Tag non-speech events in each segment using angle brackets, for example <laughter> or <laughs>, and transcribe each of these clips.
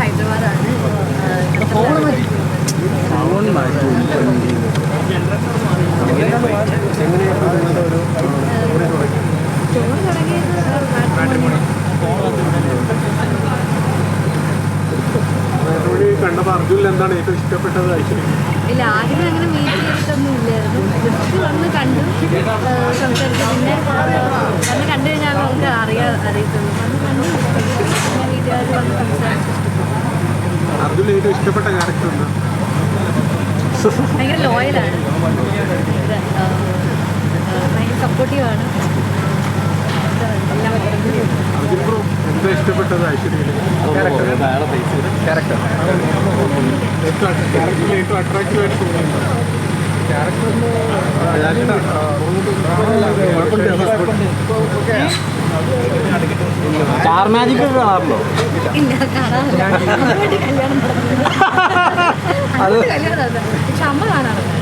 ഹൈദരാബാദാണ്. എന്താണ് ഏറ്റവും ഇഷ്ടപ്പെട്ടത് ഐശ്വര്യ? ഇല്ല ആദ്യം അങ്ങനെ ഇല്ലായിരുന്നു ജസ്റ്റ് വന്ന് കണ്ടു. സംസാരിച്ചു പിന്നെ വന്ന് കണ്ടു കഴിഞ്ഞാൽ നമുക്ക് അറിയാൻ അറിയത്തുള്ളൂ. വന്ന് കണ്ടു പിന്നെ വീട്ടുകാർ വന്ന് സംസാരിച്ചു. അർജുനിൽ ഏറ്റവും ഇഷ്ടപ്പെട്ട ക്യാരക്ടർ എന്താ? ഭയങ്കര ലോയലാണ് ഭയങ്കര സപ്പോർട്ടീവ് ആണ് ഭയങ്കര സപ്പോർട്ടീവാണ് ക്യാരക്ടർ ക്യാരക്ടർ ഏറ്റവും അട്രാക്റ്റീവായിട്ട് തോന്നുന്നുണ്ട് സ്റ്റാർ മാജിക് ഒക്കെ കാണാറുണ്ടോ. അത് കാണാറുണ്ട്.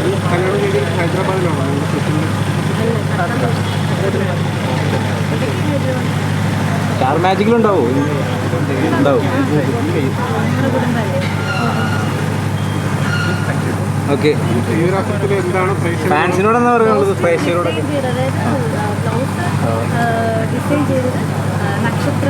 കല്യാണം കഴിഞ്ഞ് സ്റ്റാർ മാജിക്കിലുണ്ടാവോ ഉണ്ടാവും? ഓക്കെ ഫാൻസിനോട് എന്താ പറയുന്നത് ഡിസൈൻ നക്ഷത്ര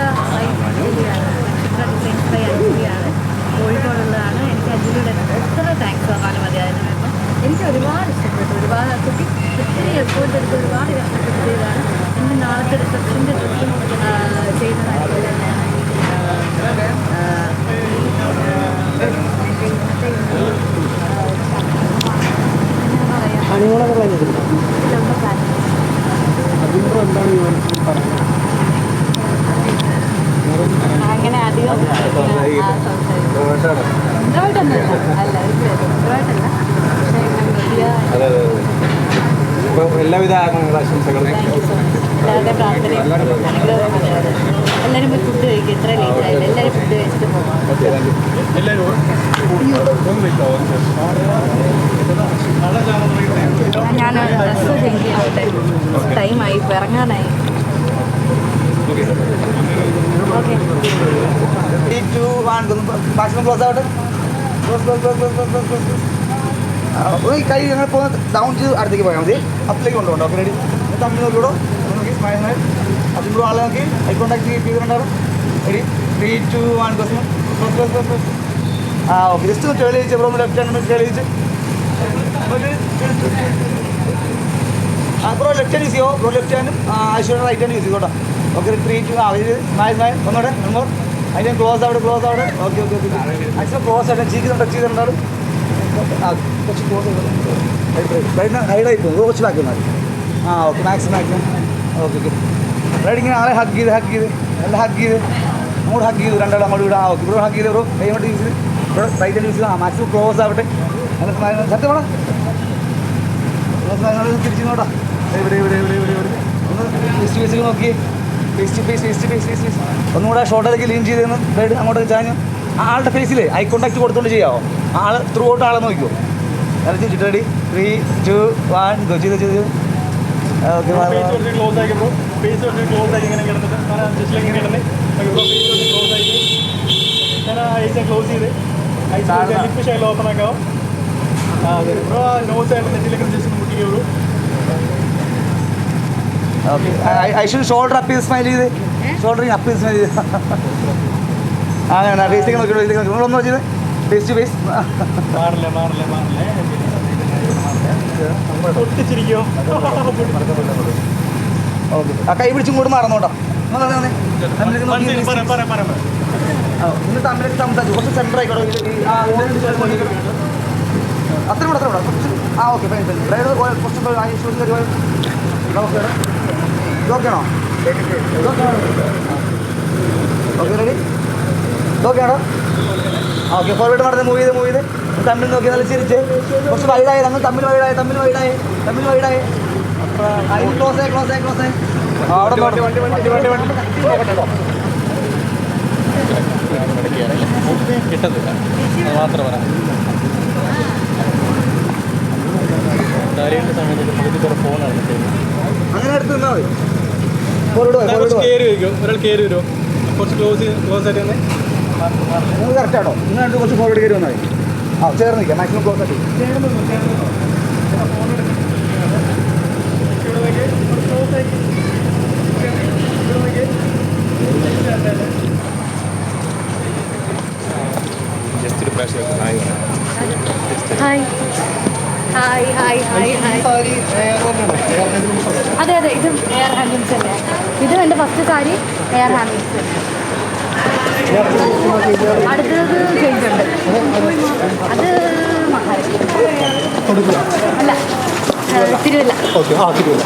എല്ലാവിധ ആശംസകളും. എല്ലാവരും ഫുഡ് എല്ലാവരും ഫുഡ് പോകാം ഞാൻ ഡ്രസ്സ് ചേഞ്ച് ടൈമായി ഇറങ്ങാനായി. ഓക്കെ. ക്ലോസ് ആവട്ടെ close close close close close ഈ കൈ ഞങ്ങൾ പോകുന്ന ഡൗൺ ചെയ്ത് അടുത്തേക്ക് പോയാൽ മതി. അപ്പിലേക്ക് കൊണ്ടുപോകണം ഓക്കെ റെഡി തമ്മിൽ നോക്കിയോടോ നോക്കി സ്മൈൽ അതിൽ കൂടെ ആളെ നോക്കി. ഐ കോൺടാക്ട് ചെയ്തിട്ടുണ്ടാവും. Ready three two one close close ആ ഓക്കെ ജസ്റ്റ് ഒന്ന് ചെയ്യിച്ച് ബ്രോ ലെഫ്റ്റ് ഹാൻഡ് ചെയ്യിച്ച്. ആ ബ്രോ ലെഫ്റ്റ് ഹാൻഡ് യൂസ് ചെയ്യോ? ബ്രോ ലെഫ്റ്റ് ഹാൻഡും ഐശ്വര്യ റൈറ്റ് ഹാൻഡ് യൂസ് ചെയ്തോട്ടോ. ഓക്കെ ത്രീ ടു ആ ഇത് സ്മൈൽ സ്മൈൽ ഒന്നോടെ ഒന്നോട് അതിന്റെ ക്ലോസ് ആവിടെ ക്ലോസ് ആവിടെ ഓക്കെ ഓക്കെ ഓക്കെ അച്ഛൻ ക്ലോസ് ആയിട്ട് ചീക്ക് ടച്ച് ചെയ്തിട്ടുണ്ടാവും. ഹൈഡായി പോകും കുറച്ച് ബാക്കി മതി ആ okay maximum maximum okay okay ride ഇങ്ങനെ ആളെ ഹഗ് ചെയ്ത് ഹഗ് ചെയ്ത് എല്ലാം ഹഗ് ചെയ്ത് അങ്ങോട്ട് ഹഗ് ചെയ്തു രണ്ടാളും അങ്ങോട്ട് വിടാം ഓക്കെ ബ്രോ ഹഗ് ചെയ്ത് ബ്രോ കൈ കൊണ്ട് യൂസ് ബ്രോ റൈറ്റ് യൂസ് ആ മാക്സിമം ക്ലോസ് ആവട്ടെ സത്യം വേണം തിരിച്ചിങ്ങോട്ടാ ഇവിടെ ഇവിടെ ഇവിടെ ഇവിടെ ഇവിടെ ഒന്ന് ഫേസ് ടു ഫേസ് നോക്കി face to face face to face face face ഒന്നുകൂടെ ഷോർട്ടിലേക്ക് ലീൻ ചെയ്തെന്ന് സൈഡ് അങ്ങോട്ട് ചാഞ്ഞു. ആളുടെ ഫേസിൽ ഐ കോണ്ടാക്ട് കൊടുത്തോണ്ട് ചെയ്യാമോ ആൾ ത്രൂ ഔട്ട് ആളെ നോക്കിയോ നല്ല ചിരിച്ചിട്ട് ത്രീ ടു വൺ ഗജി ഗജി ക്ലോസ് ചെയ്ത് bro I should shoulder up smile ചെയ്ത്. ഷോൾഡറിങ് അപ്പ് സ്മൈൽ ചെയ്ത്. <laughs> അങ്ങനെ ഫേസ് നോക്കി ഫേസ് നോക്കി ഫേസ് ടു ഫേസ് മാറില്ല മാറില്ല മാറില്ല. കൈ പിടിച്ചും കൂടെ മാറുന്നോട്ടോ ഒന്ന് അത്ര കൂടെ അത്ര കൂടെ ആ ഓക്കെ ഫൈൻ ഫൈൻ റെഡി ഇതൊക്കെയാണോ. ഓക്കെ ഫോർവേഡ് നടന്ന് മൂവ് ചെയ്ത് മൂവ് ചെയ്ത്. തമ്മിൽ നോക്കി നല്ല ചിരിച്ച്. കുറച്ച് വൈഡായി നമ്മൾ തമ്മിൽ വൈഡായി തമ്മിൽ വൈഡായി തമ്മിൽ വൈഡായി അതിന് ക്ലോസ് ആയി ക്ലോസ് ആയി ക്ലോസ് ആയി. അവിടെ കിട്ടുന്നില്ല മാത്രം പറയാം. അങ്ങനെ അടുത്ത് നിന്നാ മതി. ഒരാൾ കേറി വരും. ഒരാൾ കയറി വരുമോ കുറച്ച് ക്ലോസ് ക്ലോസ് ആയിട്ട് തന്നെ നിങ്ങൾ കറക്റ്റാണോ നിങ്ങൾ രണ്ട് കുറച്ച് ഫോർവേഡ് കയറി വന്നാൽ മതി. ആ ചേർന്ന് നിൽക്കാം മാക്സിമം ക്ലോസ് ആക്കി hi hi. Hi hi hi അതെ അതെ ഇതും എയർ ഹാൻഡിൽസ് തന്നെ ഇതും എന്റെ ഫസ്റ്റ് സാരി എയർ ഹാൻഡിൽസ് അടുത്തത് ചേഞ്ച് അത് അല്ല തിരുവല്ല. ഓക്കെ ആ കിട്ടില്ല